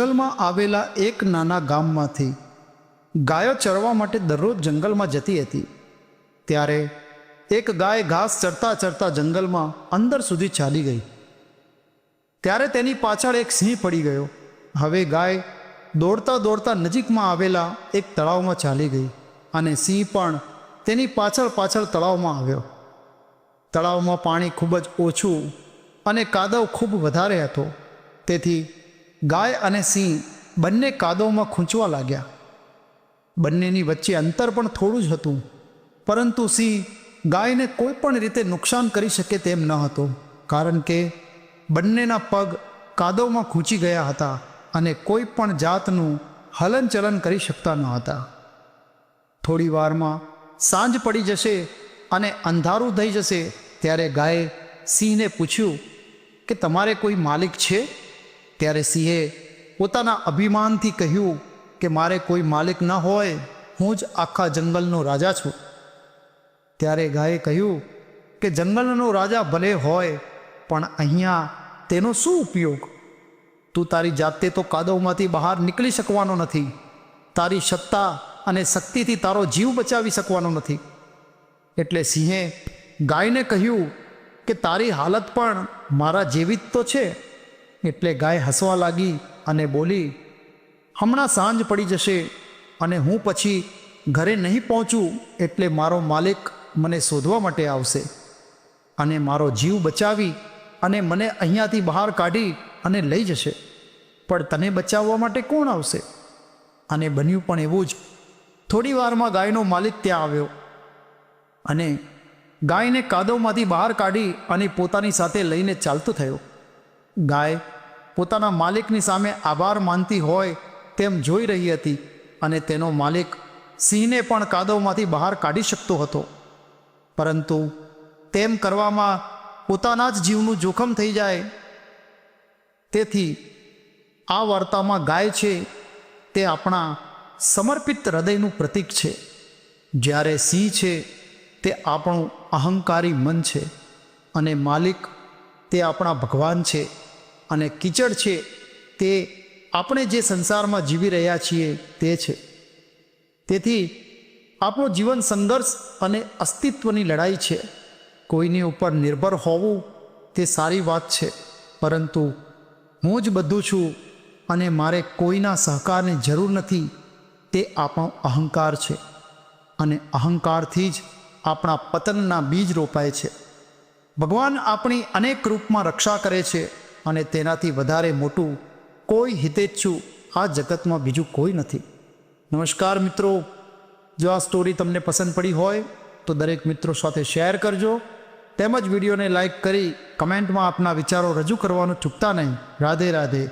જંગલમાં આવેલા એક નાના ગામમાંથી ગાયો ચરવા માટે દરરોજ જંગલમાં જતી હતી. ત્યારે એક ગાય ઘાસ ચરતા ચરતા જંગલમાં અંદર સુધી ચાલી ગઈ. ત્યારે તેની પાછળ એક સિંહ પડી ગયો. હવે ગાય દોડતા દોડતા નજીકમાં આવેલા એક તળાવમાં ચાલી ગઈ અને સિંહ પણ તેની પાછળ પાછળ તળાવમાં આવ્યો. તળાવમાં પાણી ખૂબ જ ઓછું અને કાદવ ખૂબ વધારે હતો. તેથી ગાય અને સિંહ બંને કાદવમાં ખૂંચવા લાગ્યા. બંનેની વચ્ચે અંતર પણ થોડું જ હતું, પરંતુ સિંહ ગાયને કોઈ પણ રીતે નુકસાન કરી શકે તેમ ન હતો, કારણ કે બંનેના પગ કાદવમાં ખૂંચી ગયા હતા અને કોઈ પણ જાતનું હલનચલન કરી શકતા ન હતા. થોડી વારમાં સાંજ પડી જશે અને અંધારું થઈ જશે, ત્યારે ગાયે સિંહને પૂછ્યું કે, તમારે કોઈ માલિક છે? ત્યારે સિંહે પોતાના અભિમાનથી કહ્યું કે મારે કોઈ માલિક ન હોય, હું જ આખા જંગલનો રાજા છું. ત્યારે ગાયે કહ્યું કે જંગલનો રાજા ભલે હોય, પણ અહીંયા તેનો શું ઉપયોગ? તું તારી જાતે તો કાદવમાંથી બહાર નીકળી શકવાનો નથી. તારી સત્તા અને શક્તિથી તારો જીવ બચાવી શકવાનો નથી. એટલે સિંહે ગાયને કહ્યું કે તારી હાલત પણ મારા જેવી જ તો છે. એટલે ગાય હસવા લાગી અને બોલી, હમણાં સાંજ પડી જશે અને હું પછી ઘરે નહીં પહોંચું એટલે મારો માલિક મને શોધવા માટે આવશે અને મારો જીવ બચાવી અને મને અહીંયાથી બહાર કાઢી અને લઈ જશે. પણ તને બચાવવા માટે કોણ આવશે? અને બન્યું પણ એવું જ. થોડી વારમાં ગાયનો માલિક ત્યાં આવ્યો અને ગાયને કાદવમાંથી બહાર કાઢી અને પોતાની સાથે લઈને ચાલતો થયો. ગાય પોતાના માલિકની સામે આભાર માનતી હોય તેમ જોઈ રહી હતી અને તેનો માલિક સિંહને પણ કાદવમાંથી બહાર કાઢી શકતો હતો. પરંતુ તેમ કરવામાં પોતાના જ જીવનું જોખમ થઈ જાય. તેથી આ વાર્તામાં ગાય છે તે આપણા સમર્પિત હૃદયનું પ્રતીક છે. જ્યારે સિંહ છે તે આપણું અહંકારી મન છે અને માલિક તે આપણા ભગવાન છે અને કીચડ છે, તે આપણે જે સંસારમાં જીવી રહ્યા છીએ તે છે. તેથી આપણું જીવન સંઘર્ષ અને અસ્તિત્વની લડાઈ છે. કોઈની ઉપર નિર્ભર હોવું તે સારી વાત છે, પરંતુ હું જ બધું છું અને મારે કોઈના સહકારની જરૂર નથી, તે આપણો અહંકાર છે. અને અહંકારથી જ આપણા પતનના બીજ રોપાય છે. ભગવાન આપણી અનેક રૂપમાં રક્ષા કરે છે અને તેનાથી વધારે મોટું કોઈ હિતેચ્છુ આ જગતમાં બીજું કોઈ નથી. નમસ્કાર મિત્રો, જો આ સ્ટોરી તમને પસંદ પડી હોય, તો દરેક મિત્રો સાથે શેર કરજો. તેમજ વિડીયોને લાઇક કરી કમેન્ટમાં આપના વિચારો રજૂ કરવાનું ચૂકતા નહીં. રાધે રાધે.